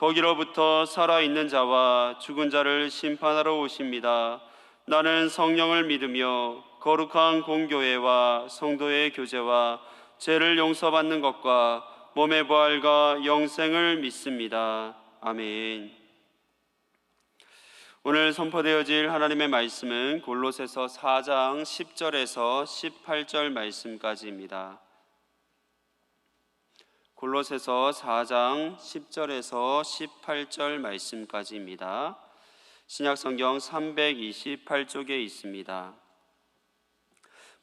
거기로부터 살아있는 자와 죽은 자를 심판하러 오십니다. 나는 성령을 믿으며 거룩한 공교회와 성도의 교제와 죄를 용서받는 것과 몸의 부활과 영생을 믿습니다. 아멘. 오늘 선포되어질 하나님의 말씀은 골로새서 4장 10절에서 18절 말씀까지입니다. 골로새서 4장 10절에서 18절 말씀까지입니다. 신약 성경 328쪽에 있습니다.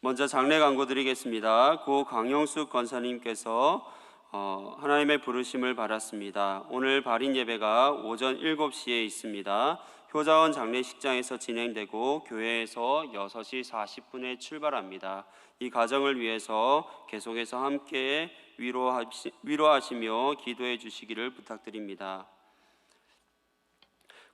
먼저 장례 광고 드리겠습니다. 고 강영숙 권사님께서 어, 하나님의 부르심을 받았습니다. 오늘 발인 예배가 오전 7시에 있습니다. 효자원 장례식장에서 진행되고 교회에서 6시 40분에 출발합니다. 이 가정을 위해서 계속해서 함께 위로하시, 위로하시며 기도해 주시기를 부탁드립니다.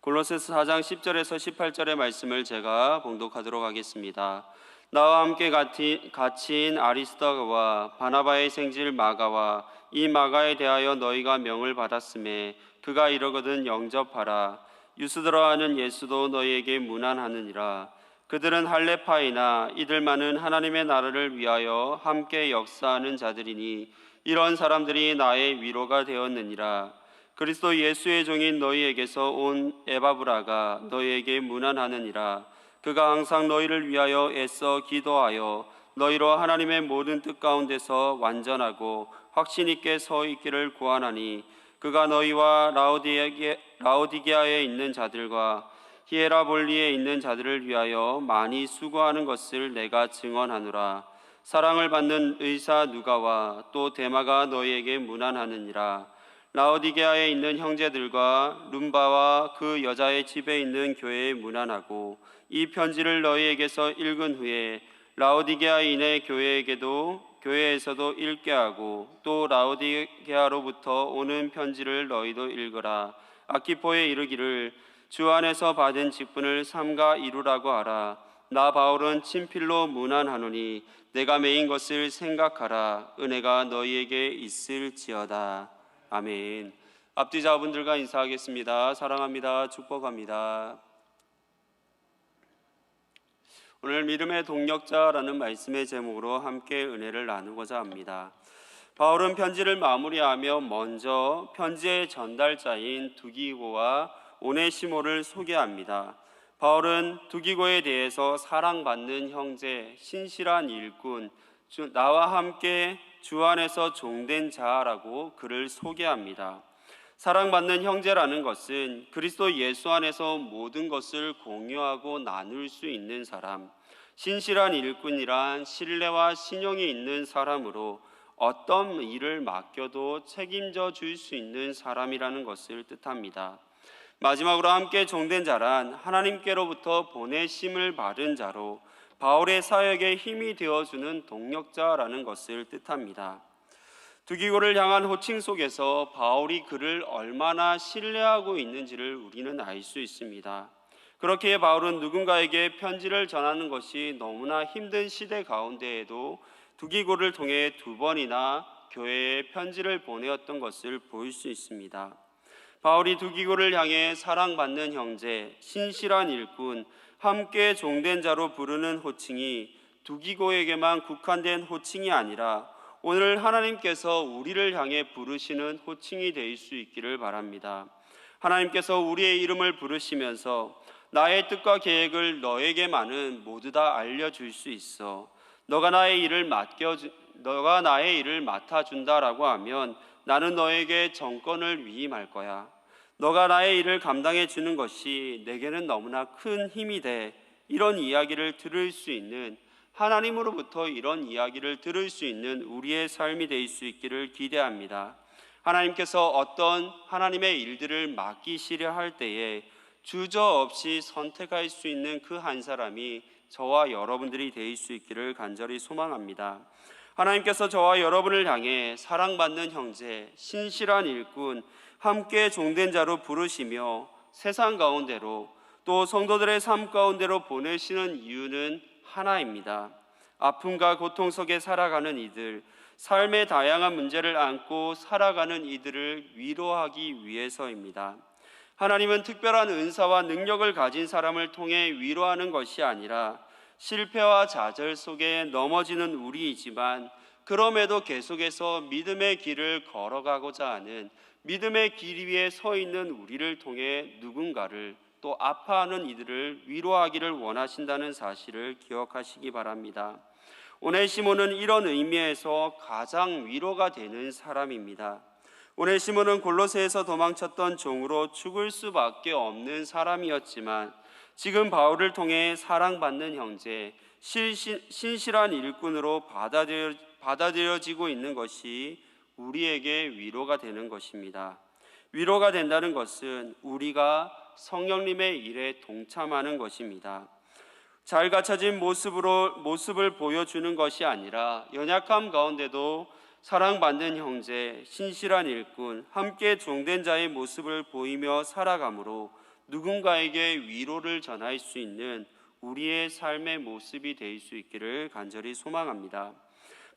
골로새서 4장 10절에서 18절의 말씀을 제가 봉독하도록 하겠습니다. 나와 함께 같이, 갇힌 아리스다와 바나바의 생질 마가와 이 마가에 대하여 너희가 명을 받았음에 그가 이러거든 영접하라 유스드라 하는 예수도 너희에게 무난하느니라 그들은 할레파이나 이들만은 하나님의 나라를 위하여 함께 역사하는 자들이니 이런 사람들이 나의 위로가 되었느니라. 그리스도 예수의 종인 너희에게서 온 에바브라가 너희에게 무난하느니라. 그가 항상 너희를 위하여 애써 기도하여 너희로 하나님의 모든 뜻 가운데서 완전하고 확신 있게 서 있기를 구하나니 그가 너희와 라오디게, 라오디게아에 있는 자들과 히에라볼리에 있는 자들을 위하여 많이 수고하는 것을 내가 증언하노라. 사랑을 받는 의사 누가와 또 데마가 너희에게 무난하느니라. 라오디게아에 있는 형제들과 룸바와 그 여자의 집에 있는 교회에 무난하고 이 편지를 너희에게서 읽은 후에 라오디게아인의 교회에게도 교회에서도 읽게 하고 또 라오디게아로부터 오는 편지를 너희도 읽어라. 아키포에 이르기를 주 안에서 받은 직분을 삼가 이루라고 하라. 나 바울은 친필로 문안하노니 내가 메인 것을 생각하라. 은혜가 너희에게 있을지어다. 아멘. 앞뒤자분들과 인사하겠습니다. 사랑합니다. 축복합니다. 오늘 믿음의 동력자라는 말씀의 제목으로 함께 은혜를 나누고자 합니다. 바울은 편지를 마무리하며 먼저 편지의 전달자인 두기고와 오네시모를 소개합니다. 바울은 두기고에 대해서 사랑받는 형제, 신실한 일꾼, 나와 함께 주 안에서 종된 자라고 그를 소개합니다. 사랑받는 형제라는 것은 그리스도 예수 안에서 모든 것을 공유하고 나눌 수 있는 사람, 신실한 일꾼이란 신뢰와 신용이 있는 사람으로 어떤 일을 맡겨도 책임져 줄 수 있는 사람이라는 것을 뜻합니다. 마지막으로 함께 종된 자란 하나님께로부터 보내심을 받은 자로 바울의 사역에 힘이 되어주는 동력자라는 것을 뜻합니다. 두기고를 향한 호칭 속에서 바울이 그를 얼마나 신뢰하고 있는지를 우리는 알 수 있습니다. 그렇기에 바울은 누군가에게 편지를 전하는 것이 너무나 힘든 시대 가운데에도 두기고를 통해 두 번이나 교회에 편지를 보내었던 것을 볼수 있습니다. 바울이 두기고를 향해 사랑받는 형제, 신실한 일꾼, 함께 종된 자로 부르는 호칭이 두기고에게만 국한된 호칭이 아니라 오늘 하나님께서 우리를 향해 부르시는 호칭이 될 수 있기를 바랍니다. 하나님께서 우리의 이름을 부르시면서 나의 뜻과 계획을 너에게만은 모두 다 알려줄 수 있어. 너가 나의 일을 맡겨 너가 나의 일을 맡아준다라고 하면 나는 너에게 정권을 위임할 거야. 너가 나의 일을 감당해 주는 것이 내게는 너무나 큰 힘이 돼. 이런 이야기를 들을 수 있는 하나님으로부터 이런 이야기를 들을 수 있는 우리의 삶이 될 수 있기를 기대합니다. 하나님께서 어떤 하나님의 일들을 맡기시려 할 때에 주저없이 선택할 수 있는 그 한 사람이 저와 여러분들이 될 수 있기를 간절히 소망합니다. 하나님께서 저와 여러분을 향해 사랑받는 형제, 신실한 일꾼, 함께 종된 자로 부르시며 세상 가운데로 또 성도들의 삶 가운데로 보내시는 이유는 하나입니다. 아픔과 고통 속에 살아가는 이들, 삶의 다양한 문제를 안고 살아가는 이들을 위로하기 위해서입니다. 하나님은 특별한 은사와 능력을 가진 사람을 통해 위로하는 것이 아니라 실패와 좌절 속에 넘어지는 우리이지만 그럼에도 계속해서 믿음의 길을 걸어가고자 하는 믿음의 길 위에 서 있는 우리를 통해 누군가를 또 아파하는 이들을 위로하기를 원하신다는 사실을 기억하시기 바랍니다. 오네시모는 이런 의미에서 가장 위로가 되는 사람입니다. 오네시모는 골로새에서 도망쳤던 종으로 죽을 수밖에 없는 사람이었지만 지금 바울을 통해 사랑받는 형제, 신실한 일꾼으로 받아들여, 받아들여지고 있는 것이 우리에게 위로가 되는 것입니다. 위로가 된다는 것은 우리가 성령님의 일에 동참하는 것입니다. 잘 갖춰진 모습으로 모습을 보여주는 것이 아니라 연약함 가운데도 사랑받는 형제, 신실한 일꾼, 함께 종된 자의 모습을 보이며 살아감으로 누군가에게 위로를 전할 수 있는 우리의 삶의 모습이 될 수 있기를 간절히 소망합니다.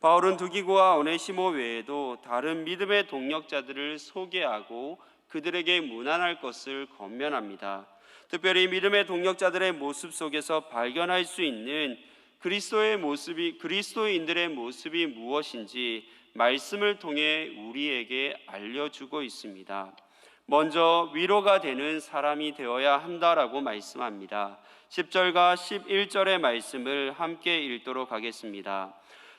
바울은 두기고와 오네시모 외에도 다른 믿음의 동력자들을 소개하고 그들에게 무난할 것을 권면합니다. 특별히 믿음의 동력자들의 모습 속에서 발견할 수 있는 그리스도의 모습이 그리스도인들의 모습이 무엇인지 말씀을 통해 우리에게 알려주고 있습니다. 먼저 위로가 되는 사람이 되어야 한다라고 말씀합니다. 10절과 11절의 말씀을 함께 읽도록 하겠습니다.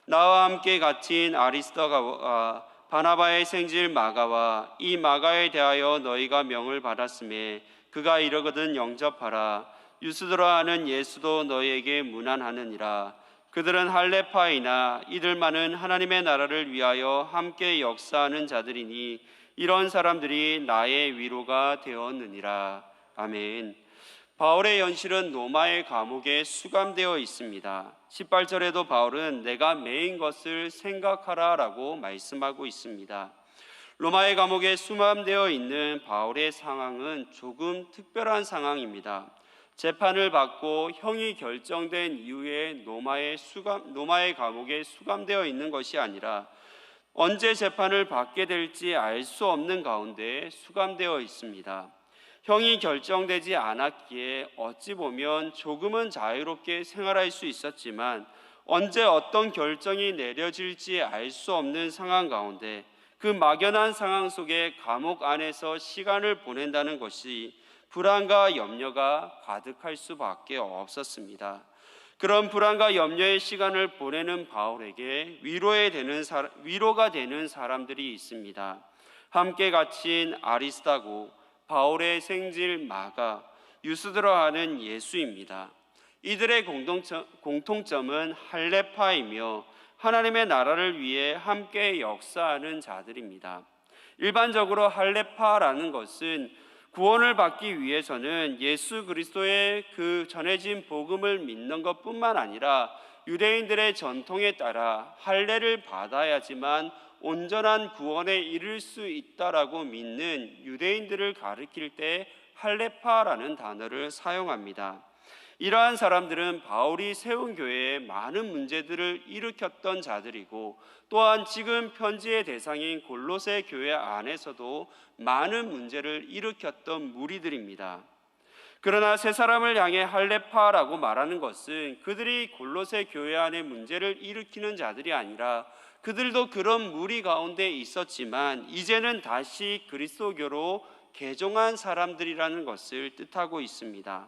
나와 함께 갇힌 아리스도가 바나바의 생질 마가와 이 마가에 대하여 너희가 명을 받았음에 그가 이러거든 영접하라. 유스드라 하는 예수도 너희에게 무난하느니라. 그들은 할레파이나 이들만은 하나님의 나라를 위하여 함께 역사하는 자들이니 이런 사람들이 나의 위로가 되었느니라. 아멘. 바울의 연실은 로마의 감옥에 수감되어 있습니다. 18절에도 바울은 내가 매인 것을 생각하라 라고 말씀하고 있습니다. 로마의 감옥에 수감되어 있는 바울의 상황은 조금 특별한 상황입니다. 재판을 받고 형이 결정된 이후에 로마의 수감 로마의 감옥에 수감되어 있는 것이 아니라 언제 재판을 받게 될지 알 수 없는 가운데 수감되어 있습니다. 형이 결정되지 않았기에 어찌 보면 조금은 자유롭게 생활할 수 있었지만 언제 어떤 결정이 내려질지 알 수 없는 상황 가운데 그 막연한 상황 속에 감옥 안에서 시간을 보낸다는 것이 불안과 염려가 가득할 수밖에 없었습니다. 그런 불안과 염려의 시간을 보내는 바울에게 위로에 되는 사, 위로가 되는 사람들이 있습니다. 함께 갇힌 아리스타고 바울의 생질 마가 유스드라 하는 예수입니다. 이들의 공동점, 공통점 은 할레파이며 하나님의 나라를 위해 함께 역사하는 자들입니다. 일반적으로 할레파라는 것은 구원을 받기 위해서는 예수 그리스도의 그 전해진 복음을 믿는 것뿐만 아니라 유대인들의 전통에 따라 할례를 받아야지만 온전한 구원에 이를 수 있다라고 믿는 유대인들을 가리킬 때 할레파라는 단어를 사용합니다. 이러한 사람들은 바울이 세운 교회에 많은 문제들을 일으켰던 자들이고 또한 지금 편지의 대상인 골로새 교회 안에서도 많은 문제를 일으켰던 무리들입니다. 그러나 세 사람을 향해 할레파라고 말하는 것은 그들이 골로새 교회 안에 문제를 일으키는 자들이 아니라 그들도 그런 무리 가운데 있었지만 이제는 다시 그리스도교로 개종한 사람들이라는 것을 뜻하고 있습니다.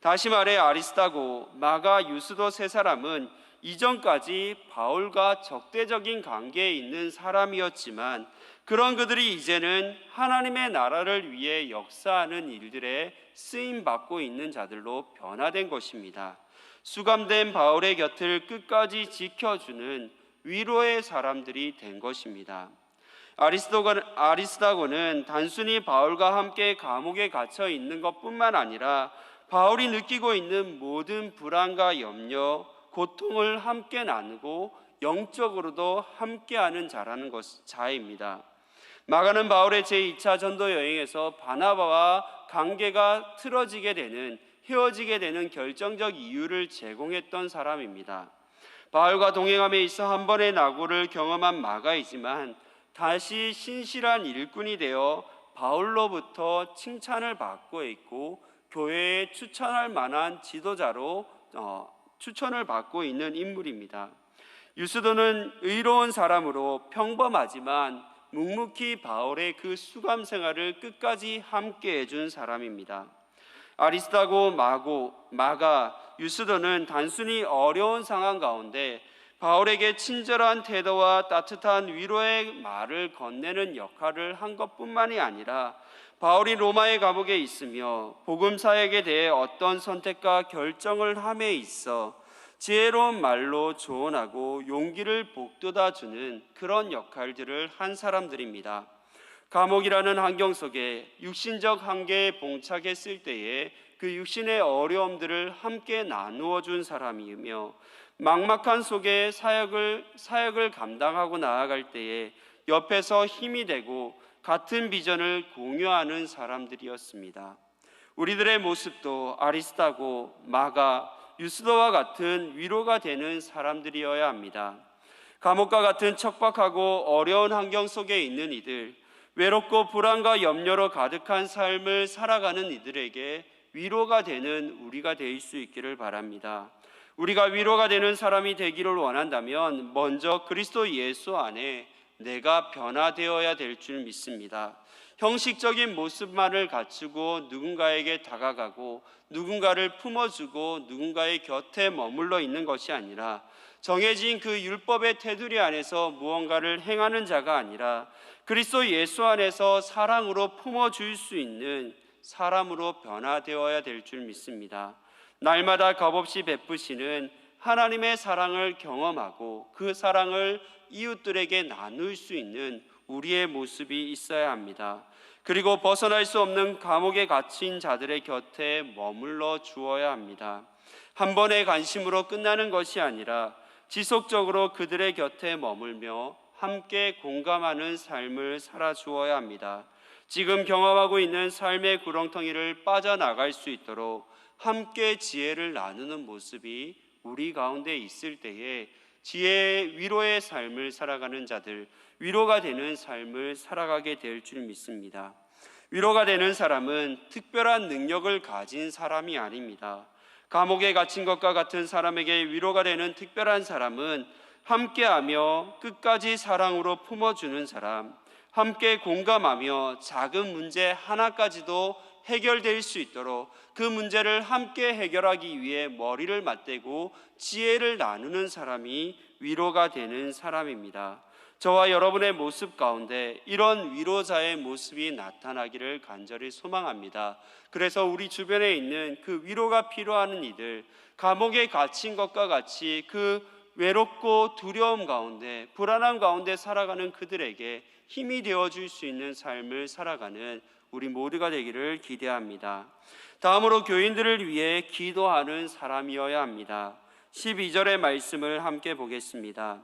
다시 말해 아리스타고 마가 유스도 세 사람은 이전까지 바울과 적대적인 관계에 있는 사람이었지만 그런 그들이 이제는 하나님의 나라를 위해 역사하는 일들에 쓰임 받고 있는 자들로 변화된 것입니다. 수감된 바울의 곁을 끝까지 지켜주는 위로의 사람들이 된 것입니다. 아리스다고는 단순히 바울과 함께 감옥에 갇혀 있는 것뿐만 아니라 바울이 느끼고 있는 모든 불안과 염려, 고통을 함께 나누고 영적으로도 함께하는 자라는 것 자입니다. 마가는 바울의 제2차 전도 여행에서 바나바와 관계가 틀어지게 되는 헤어지게 되는 결정적 이유를 제공했던 사람입니다. 바울과 동행함에 있어 한 번의 낙오를 경험한 마가이지만 다시 신실한 일꾼이 되어 바울로부터 칭찬을 받고 있고 교회에 추천할 만한 지도자로 어, 추천을 받고 있는 인물입니다. 유스도는 의로운 사람으로 평범하지만 묵묵히 바울의 그 수감 생활을 끝까지 함께 해준 사람입니다. 아리스타고 마고 마가 유스도는 단순히 어려운 상황 가운데 바울에게 친절한 태도와 따뜻한 위로의 말을 건네는 역할을 한 것뿐만이 아니라 바울이 로마의 감옥에 있으며 복음 사역에 대해 어떤 선택과 결정을 함에 있어 지혜로운 말로 조언하고 용기를 북돋아 주는 그런 역할들을 한 사람들입니다. 감옥이라는 환경 속에 육신적 한계에 봉착했을 때에 그 육신의 어려움들을 함께 나누어 준 사람이며 막막한 속에 사역을 사역을 감당하고 나아갈 때에 옆에서 힘이 되고 같은 비전을 공유하는 사람들이었습니다. 우리들의 모습도 아리스타고 마가 유스도와 같은 위로가 되는 사람들이어야 합니다. 감옥과 같은 척박하고 어려운 환경 속에 있는 이들, 외롭고 불안과 염려로 가득한 삶을 살아가는 이들에게 위로가 되는 우리가 될 수 있기를 바랍니다. 우리가 위로가 되는 사람이 되기를 원한다면 먼저 그리스도 예수 안에 내가 변화되어야 될 줄 믿습니다. 형식적인 모습만을 갖추고 누군가에게 다가가고 누군가를 품어주고 누군가의 곁에 머물러 있는 것이 아니라 정해진 그 율법의 테두리 안에서 무언가를 행하는 자가 아니라 그리스도 예수 안에서 사랑으로 품어줄 수 있는 사람으로 변화되어야 될 줄 믿습니다. 날마다 값없이 베푸시는 하나님의 사랑을 경험하고 그 사랑을 이웃들에게 나눌 수 있는 우리의 모습이 있어야 합니다. 그리고 벗어날 수 없는 감옥에 갇힌 자들의 곁에 머물러 주어야 합니다. 한 번의 관심으로 끝나는 것이 아니라 지속적으로 그들의 곁에 머물며 함께 공감하는 삶을 살아 주어야 합니다. 지금 경험하고 있는 삶의 구렁텅이를 빠져나갈 수 있도록 함께 지혜를 나누는 모습이 우리 가운데 있을 때에 지혜의 위로의 삶을 살아가는 자들, 위로가 되는 삶을 살아가게 될 줄 믿습니다. 위로가 되는 사람은 특별한 능력을 가진 사람이 아닙니다. 감옥에 갇힌 것과 같은 사람에게 위로가 되는 특별한 사람은 함께하며 끝까지 사랑으로 품어주는 사람, 함께 공감하며 작은 문제 하나까지도 해결될 수 있도록 그 문제를 함께 해결하기 위해 머리를 맞대고 지혜를 나누는 사람이 위로가 되는 사람입니다. 저와 여러분의 모습 가운데 이런 위로자의 모습이 나타나기를 간절히 소망합니다. 그래서 우리 주변에 있는 그 위로가 필요한 이들, 감옥에 갇힌 것과 같이 그 외롭고 두려움 가운데, 불안함 가운데 살아가는 그들에게 힘이 되어 줄 수 있는 삶을 살아가는 우리 모두가 되기를 기대합니다. 다음으로 교인들을 위해 기도하는 사람이어야 합니다. 12절의 말씀을 함께 보겠습니다.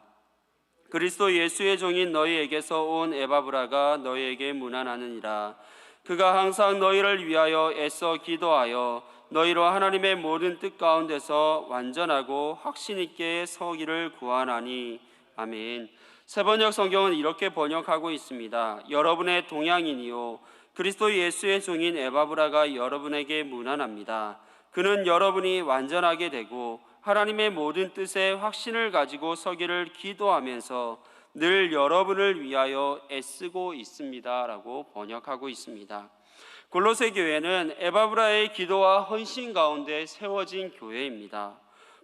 그리스도 예수의 종인 너희에게서 온 에바브라가 너희에게 문안하느니라. 그가 항상 너희를 위하여 애써 기도하여 너희로 하나님의 모든 뜻 가운데서 완전하고 확신 있게 서기를 구하나니 아멘. 세번역 성경은 이렇게 번역하고 있습니다. 여러분의 동양인이요 그리스도 예수의 종인 에바브라가 여러분에게 문안합니다. 그는 여러분이 완전하게 되고 하나님의 모든 뜻에 확신을 가지고 서기를 기도하면서 늘 여러분을 위하여 애쓰고 있습니다라고 번역하고 있습니다. 골로새 교회는 에바브라의 기도와 헌신 가운데 세워진 교회입니다.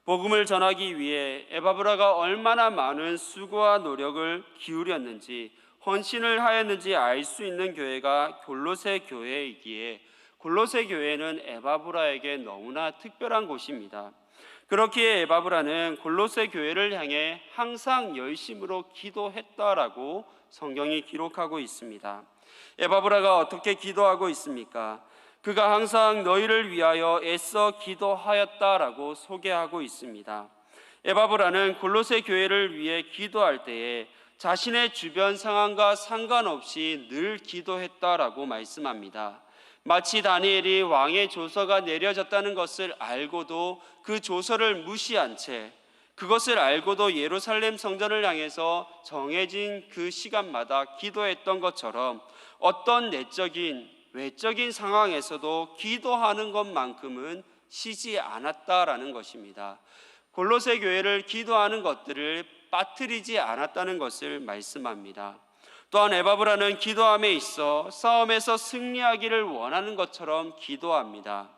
복음을 전하기 위해 에바브라가 얼마나 많은 수고와 노력을 기울였는지 헌신을 하였는지 알 수 있는 교회가 골로새 교회이기에 골로새 교회는 에바브라에게 너무나 특별한 곳입니다. 그렇기에 에바브라는 골로새 교회를 향해 항상 열심으로 기도했다라고 성경이 기록하고 있습니다. 에바브라가 어떻게 기도하고 있습니까? 그가 항상 너희를 위하여 애써 기도하였다라고 소개하고 있습니다. 에바브라는 골로새 교회를 위해 기도할 때에 자신의 주변 상황과 상관없이 늘 기도했다라고 말씀합니다. 마치 다니엘이 왕의 조서가 내려졌다는 것을 알고도 그 조서를 무시한 채 그것을 알고도 예루살렘 성전을 향해서 정해진 그 시간마다 기도했던 것처럼 어떤 내적인 외적인 상황에서도 기도하는 것만큼은 쉬지 않았다라는 것입니다. 골로새 교회를 기도하는 것들을 빠뜨리지 않았다는 것을 말씀합니다. 또한 에바브라는 기도함에 있어 싸움에서 승리하기를 원하는 것처럼 기도합니다.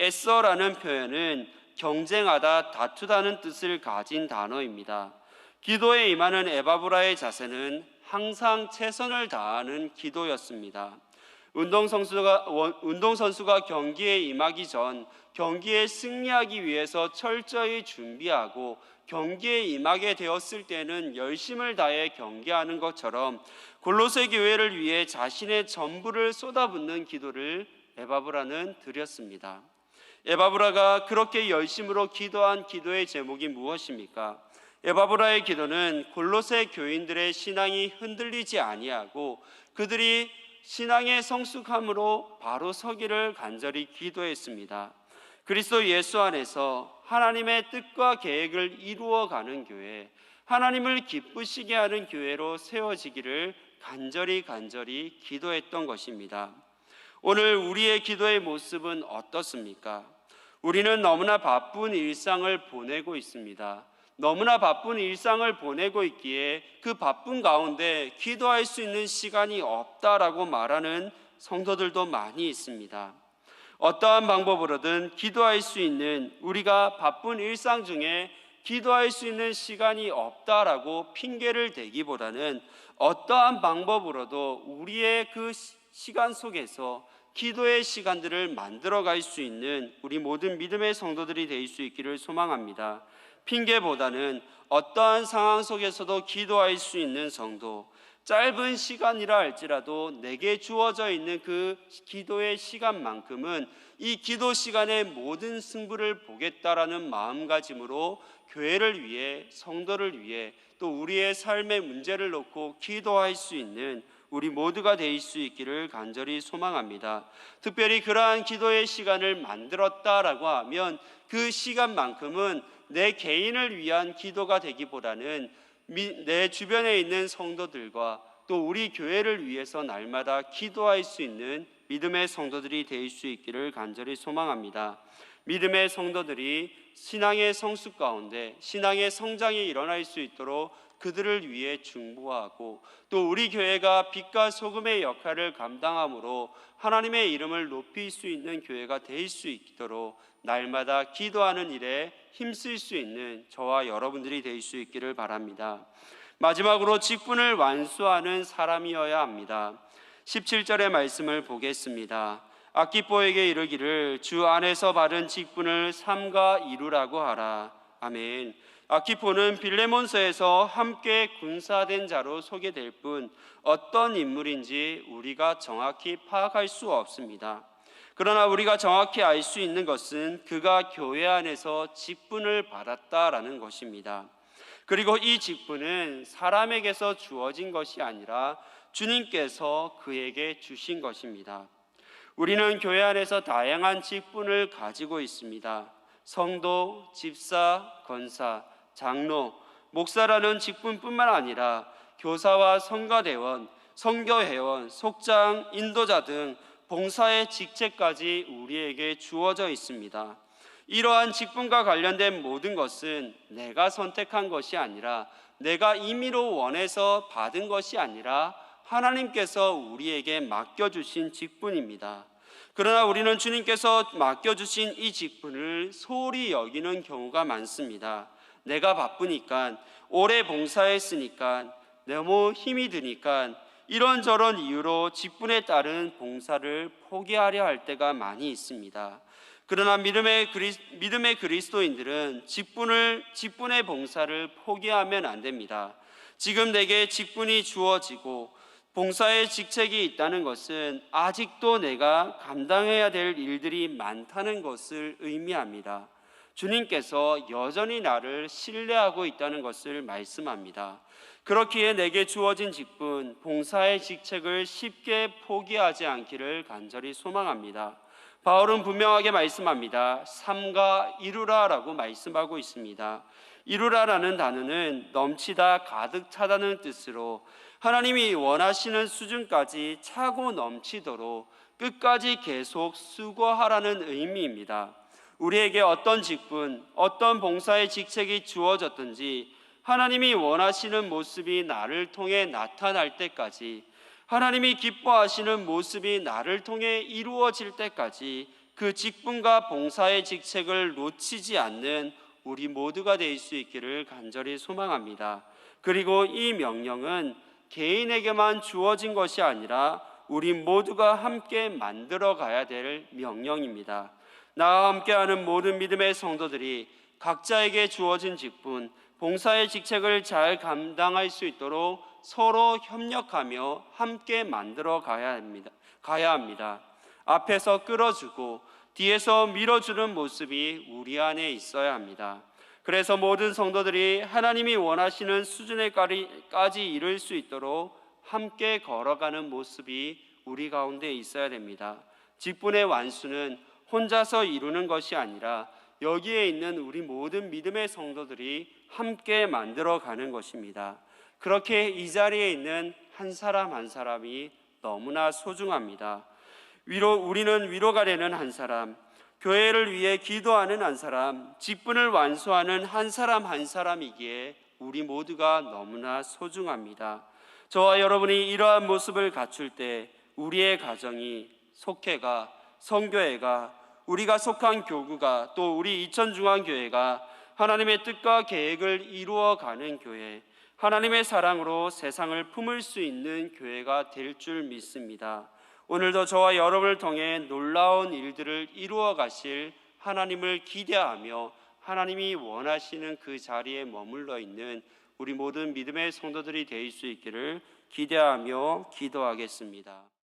애써라는 표현은 경쟁하다, 다투다는 뜻을 가진 단어입니다. 기도에 임하는 에바브라의 자세는 항상 최선을 다하는 기도였습니다. 운동선수가, 운동선수가 경기에 임하기 전 경기에 승리하기 위해서 철저히 준비하고 경기에 임하게 되었을 때는 열심을 다해 경기하는 것처럼 골로새 교회를 위해 자신의 전부를 쏟아붓는 기도를 에바브라는 드렸습니다. 에바브라가 그렇게 열심으로 기도한 기도의 제목이 무엇입니까? 에바브라의 기도는 골로새 교인들의 신앙이 흔들리지 아니하고 그들이 신앙의 성숙함으로 바로 서기를 간절히 기도했습니다. 그리스도 예수 안에서 하나님의 뜻과 계획을 이루어 가는 교회, 하나님을 기쁘시게 하는 교회로 세워지기를 간절히 간절히 기도했던 것입니다. 오늘 우리의 기도의 모습은 어떻습니까? 우리는 너무나 바쁜 일상을 보내고 있습니다. 너무나 바쁜 일상을 보내고 있기에 그 바쁜 가운데 기도할 수 있는 시간이 없다라고 말하는 성도들도 많이 있습니다. 어떠한 방법으로든 기도할 수 있는 우리가 바쁜 일상 중에 기도할 수 있는 시간이 없다라고 핑계를 대기보다는 어떠한 방법으로도 우리의 그 시간 속에서 기도의 시간들을 만들어 갈 수 있는 우리 모든 믿음의 성도들이 될 수 있기를 소망합니다. 핑계보다는 어떠한 상황 속에서도 기도할 수 있는 성도, 짧은 시간이라 할지라도 내게 주어져 있는 그 기도의 시간만큼은 이 기도 시간의 모든 승부를 보겠다라는 마음가짐으로 교회를 위해 성도를 위해 또 우리의 삶의 문제를 놓고 기도할 수 있는 우리 모두가 될 수 있기를 간절히 소망합니다. 특별히 그러한 기도의 시간을 만들었다라고 하면 그 시간만큼은 내 개인을 위한 기도가 되기보다는 내 주변에 있는 성도들과 또 우리 교회를 위해서 날마다 기도할 수 있는 믿음의 성도들이 될 수 있기를 간절히 소망합니다. 믿음의 성도들이 신앙의 성숙 가운데 신앙의 성장이 일어날 수 있도록 그들을 위해 중보하고 또 우리 교회가 빛과 소금의 역할을 감당함으로 하나님의 이름을 높일 수 있는 교회가 될 수 있도록 날마다 기도하는 일에 힘쓸 수 있는 저와 여러분들이 될 수 있기를 바랍니다. 마지막으로 직분을 완수하는 사람이어야 합니다. 17절의 말씀을 보겠습니다. 아키포에게 이르기를 주 안에서 받은 직분을 삼가 이루라고 하라. 아멘. 아키포는 빌레몬서에서 함께 군사된 자로 소개될 뿐 어떤 인물인지 우리가 정확히 파악할 수 없습니다. 그러나 우리가 정확히 알 수 있는 것은 그가 교회 안에서 직분을 받았다라는 것입니다. 그리고 이 직분은 사람에게서 주어진 것이 아니라 주님께서 그에게 주신 것입니다. 우리는 교회 안에서 다양한 직분을 가지고 있습니다. 성도, 집사, 권사, 장로, 목사라는 직분뿐만 아니라 교사와 성가대원, 성교회원, 속장, 인도자 등 봉사의 직책까지 우리에게 주어져 있습니다. 이러한 직분과 관련된 모든 것은 내가 선택한 것이 아니라 내가 임의로 원해서 받은 것이 아니라 하나님께서 우리에게 맡겨주신 직분입니다. 그러나 우리는 주님께서 맡겨주신 이 직분을 소홀히 여기는 경우가 많습니다. 내가 바쁘니까, 오래 봉사했으니까, 너무 힘이 드니까, 이런저런 이유로 직분에 따른 봉사를 포기하려 할 때가 많이 있습니다. 그러나 믿음의, 그리, 믿음의 그리 스도인들은 직분을, 직분의 봉사를 포기하면 안 됩니다. 지금 내게 직분이 주어지고 봉사의 직책이 있다는 것은 아직도 내가 감당해야 될 일들이 많다는 것을 의미합니다. 주님께서 여전히 나를 신뢰하고 있다는 것을 말씀합니다. 그렇기에 내게 주어진 직분, 봉사의 직책을 쉽게 포기하지 않기를 간절히 소망합니다. 바울은 분명하게 말씀합니다. 삼가 이루라라고 말씀하고 있습니다. 이루라라는 단어는 넘치다 가득 차다는 뜻으로 하나님이 원하시는 수준까지 차고 넘치도록 끝까지 계속 수고하라는 의미입니다. 우리에게 어떤 직분, 어떤 봉사의 직책이 주어졌든지 하나님이 원하시는 모습이 나를 통해 나타날 때까지 하나님이 기뻐하시는 모습이 나를 통해 이루어질 때까지 그 직분과 봉사의 직책을 놓치지 않는 우리 모두가 될 수 있기를 간절히 소망합니다. 그리고 이 명령은 개인에게만 주어진 것이 아니라 우리 모두가 함께 만들어 가야 될 명령입니다. 나와 함께하는 모든 믿음의 성도들이 각자에게 주어진 직분, 봉사의 직책을 잘 감당할 수 있도록 서로 협력하며 함께 만들어 가야 합니다. 가야 합니다. 앞에서 끌어주고 뒤에서 밀어주는 모습이 우리 안에 있어야 합니다. 그래서 모든 성도들이 하나님이 원하시는 수준에까지 이를 수 있도록 함께 걸어가는 모습이 우리 가운데 있어야 됩니다. 직분의 완수는 혼자서 이루는 것이 아니라 여기에 있는 우리 모든 믿음의 성도들이 함께 만들어 가는 것입니다. 그렇게 이 자리에 있는 한 사람 한 사람이 너무나 소중합니다. 위로 우리는 위로가 되는 한 사람, 교회를 위해 기도하는 한 사람, 직분을 완수하는 한 사람 한 사람이기에 우리 모두가 너무나 소중합니다. 저와 여러분이 이러한 모습을 갖출 때 우리의 가정이 속회가 성교회가 우리가 속한 교구가 또 우리 이천중앙교회가 하나님의 뜻과 계획을 이루어 가는 교회, 하나님의 사랑으로 세상을 품을 수 있는 교회가 될 줄 믿습니다. 오늘도 저와 여러분을 통해 놀라운 일들을 이루어 가실 하나님을 기대하며 하나님이 원하시는 그 자리에 머물러 있는 우리 모든 믿음의 성도들이 될 수 있기를 기대하며 기도하겠습니다.